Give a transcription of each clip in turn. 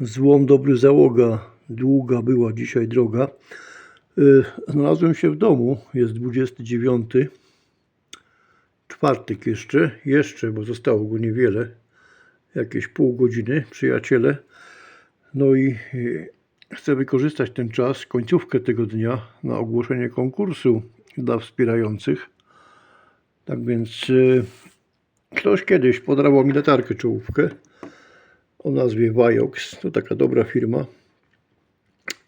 Złom dobry załoga. Długa była dzisiaj droga. Y, Znalazłem się w domu. Jest 29. Czwartek jeszcze. Jeszcze, bo zostało go niewiele. Jakieś pół godziny. Przyjaciele. No i y, chcę wykorzystać ten czas, końcówkę tego dnia na ogłoszenie konkursu dla wspierających. Tak więc y, ktoś kiedyś podarował mi latarkę czołówkę o nazwie Viox. To taka dobra firma.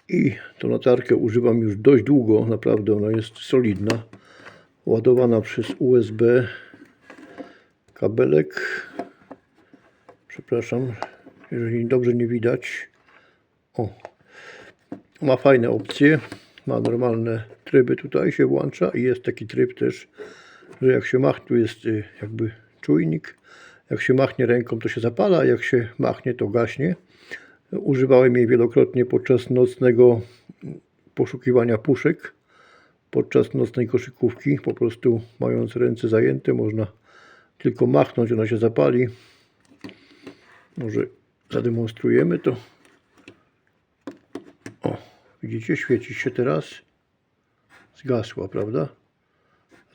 I tą latarkę używam już dość długo. Naprawdę ona jest solidna. Ładowana przez USB kabelek. Przepraszam, jeżeli dobrze nie widać. O, ma fajne opcje. Ma normalne tryby tutaj się włącza i jest taki tryb też, że jak się machnie, tu jest y, jakby czujnik. Jak się machnie ręką, to się zapala, jak się machnie, to gaśnie. Używałem jej wielokrotnie podczas nocnego poszukiwania puszek, podczas nocnej koszykówki. Po prostu mając ręce zajęte, można tylko machnąć, ona się zapali. Może zademonstrujemy to. O, widzicie, świeci się teraz. Zgasła, prawda?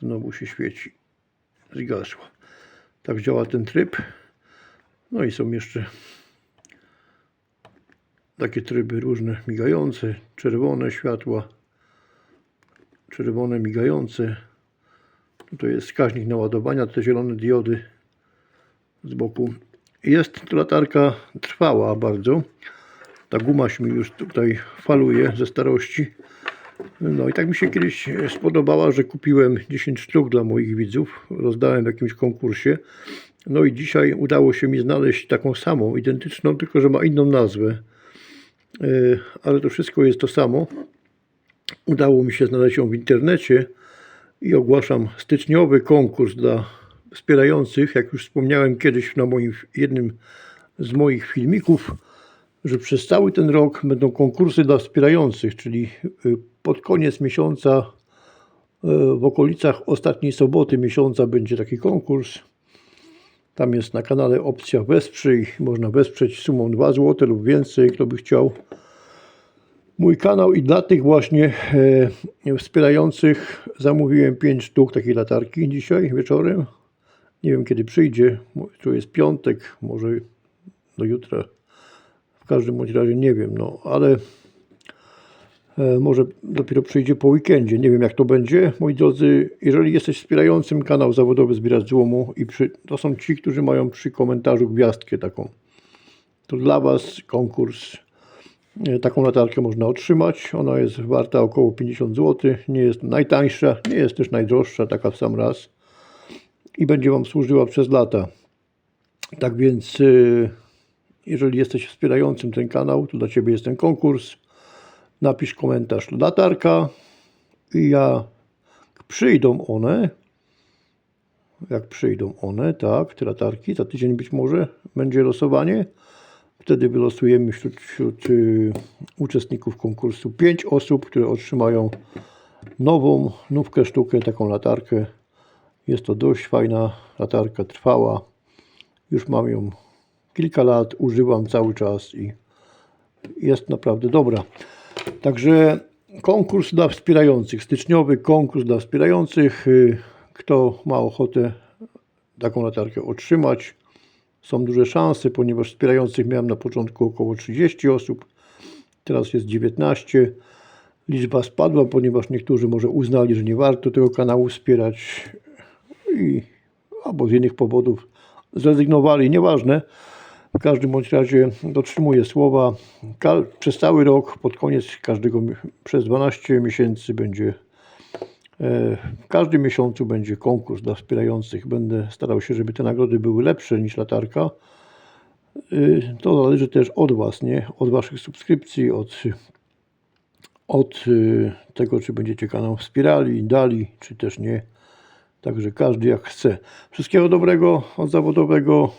Znowu się świeci. Zgasła. Tak działa ten tryb. No i są jeszcze takie tryby różne migające, czerwone światła, czerwone migające. Tutaj jest wskaźnik naładowania, te zielone diody z boku. Jest latarka trwała bardzo. Ta guma się mi już tutaj faluje ze starości. No i tak mi się kiedyś spodobała, że kupiłem 10 sztuk dla moich widzów. Rozdałem w jakimś konkursie. No i dzisiaj udało się mi znaleźć taką samą, identyczną, tylko że ma inną nazwę. Yy, Ale to wszystko jest to samo. Udało mi się znaleźć ją w internecie i ogłaszam styczniowy konkurs dla wspierających. Jak już wspomniałem kiedyś na moim jednym z moich filmików, że przez cały ten rok będą konkursy dla wspierających, czyli y, pod koniec miesiąca, y, w okolicach ostatniej soboty miesiąca będzie taki konkurs. Tam jest na kanale opcja wesprzyj. Można wesprzeć sumą 2 zł lub więcej, kto by chciał. Mój kanał i dla tych właśnie e, wspierających zamówiłem 5 sztuk takiej latarki dzisiaj wieczorem. Nie wiem kiedy przyjdzie. Tu jest piątek, może do jutra. W każdym bądź razie nie wiem, no ale e, może dopiero przyjdzie po weekendzie. Nie wiem jak to będzie. Moi drodzy, jeżeli jesteś wspierającym kanał zawodowy Zbieracz Złomu i przy, to są ci, którzy mają przy komentarzu gwiazdkę taką. To dla Was konkurs. E, Taką latarkę można otrzymać. Ona jest warta około 50 zł. Nie jest najtańsza, nie jest też najdroższa, taka w sam raz. I będzie Wam służyła przez lata. Tak więc, y, jeżeli jesteś wspierającym ten kanał, to dla Ciebie jest ten konkurs. Napisz komentarz latarka i ja przyjdą one, jak przyjdą one, tak, te latarki, za tydzień być może będzie losowanie. Wtedy wylosujemy wśród, wśród y, uczestników konkursu 5 osób, które otrzymają nową, nówkę sztukę, taką latarkę. Jest to dość fajna latarka, trwała. Już mam ją kilka lat, używam cały czas i jest naprawdę dobra. Także konkurs dla wspierających, styczniowy konkurs dla wspierających. Y, Kto ma ochotę taką latarkę otrzymać, są duże szanse, ponieważ wspierających miałem na początku około 30 osób, teraz jest 19. Liczba spadła, ponieważ niektórzy może uznali, że nie warto tego kanału wspierać i albo z innych powodów zrezygnowali, nieważne. W każdym bądź razie dotrzymuję słowa. Przez cały rok, pod koniec każdego, przez 12 miesięcy będzie E, W każdym miesiącu będzie konkurs dla wspierających. Będę starał się, żeby te nagrody były lepsze niż latarka. Y, To zależy też od Was, nie? Od Waszych subskrypcji, od, od y, tego, czy będziecie kanał wspierali, dali, czy też nie. Także każdy jak chce. Wszystkiego dobrego od zawodowego.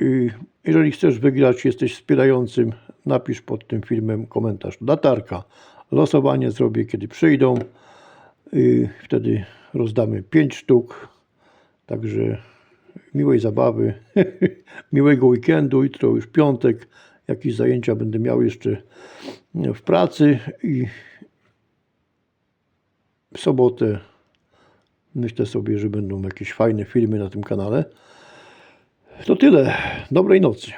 I jeżeli chcesz wygrać, jesteś wspierającym, napisz pod tym filmem komentarz. Latarka. Losowanie zrobię, kiedy przyjdą. I wtedy rozdamy 5 sztuk. Także miłej zabawy, miłego weekendu. Jutro już piątek. jakieś zajęcia będę miał jeszcze w pracy i w sobotę myślę sobie, że będą jakieś fajne filmy na tym kanale. To tyle. Dobrej nocy.